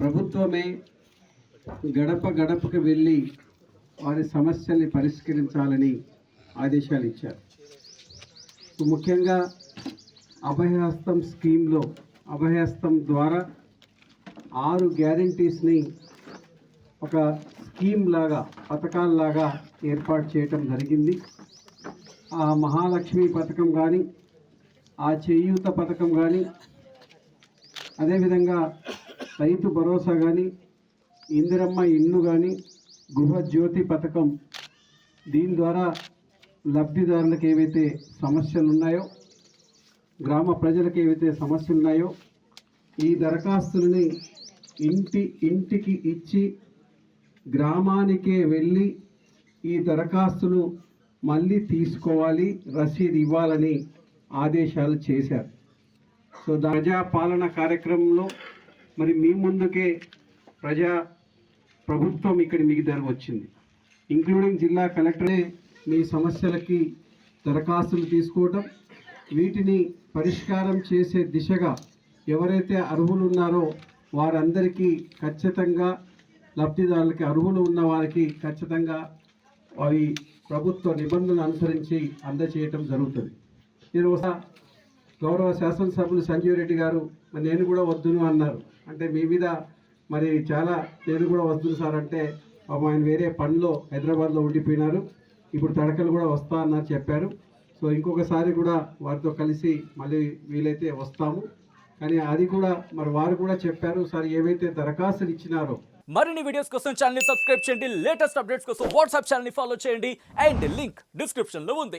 ప్రభుత్వమే గడప గడపకు వెళ్ళి వారి సమస్యల్ని పరిష్కరించాలని ఆదేశాలు ఇచ్చారు. ముఖ్యంగా అభయహస్తం స్కీమ్లో అభయహస్తం ద్వారా ఆరు గ్యారంటీస్ని ఒక స్కీమ్ లాగా పథకాల్లాగా ఏర్పాటు చేయటం జరిగింది. ఆ మహాలక్ష్మి పథకం కానీ ఆ చేయూత పథకం కానీ అదేవిధంగా రైతు భరోసా కానీ ఇందిరమ్మ ఇల్లు కానీ గృహజ్యోతి పథకం దీని ద్వారా లబ్ధిదారులకు ఏవైతే సమస్యలు ఉన్నాయో గ్రామ ప్రజలకు ఏవైతే సమస్యలు ఉన్నాయో ఈ దరఖాస్తులని ఇంటి ఇంటికి ఇచ్చి గ్రామానికే వెళ్ళి ఈ దరఖాస్తులు మళ్ళీ తీసుకోవాలి రసీదు ఇవ్వాలని ఆదేశాలు చేశారు. సో ప్రజాపాలన పాలన కార్యక్రమంలో మరి మీ ముందుకే ప్రజా ప్రభుత్వం ఇక్కడ మీకు ధర వచ్చింది. ఇంక్లూడింగ్ జిల్లా కలెక్టరే మీ సమస్యలకి దరఖాస్తులు తీసుకోవటం వీటిని పరిష్కారం చేసే దిశగా ఎవరైతే అర్హులు ఉన్నారో వారందరికీ ఖచ్చితంగా లబ్ధిదారులకి అర్హులు ఉన్న వారికి ఖచ్చితంగా అవి ప్రభుత్వ నిబంధనలు అనుసరించి అందజేయటం జరుగుతుంది. నేను ఒకసారి గౌరవ శాసనసభ్యులు సంజీవ్ రెడ్డి గారు మరి నేను కూడా వద్దును అన్నారు. అంటే మీ మీద మరి చాలా నేను కూడా వద్దును సార్ అంటే ఆయన వేరే పనిలో హైదరాబాద్లో ఉండిపోయినారు. ఇప్పుడు తడకలు కూడా వస్తా అన్నారు చెప్పారు. సో ఇంకొకసారి కూడా వారితో కలిసి మళ్ళీ వీలైతే వస్తాము. కానీ అది కూడా మరి వారు కూడా చెప్పారు సార్ ఏవైతే దరఖాస్తులు ఇచ్చినారో మరిన్ని వీడియోస్ కోసం ఛానల్ సబ్స్క్రైబ్ చేయండి. లేటెస్ట్ అప్డేట్స్ కోసం వాట్సాప్ ఛానల్ ఫాలో చేయండి. అండ్ లింక్ డిస్క్రిప్షన్లో ఉంది.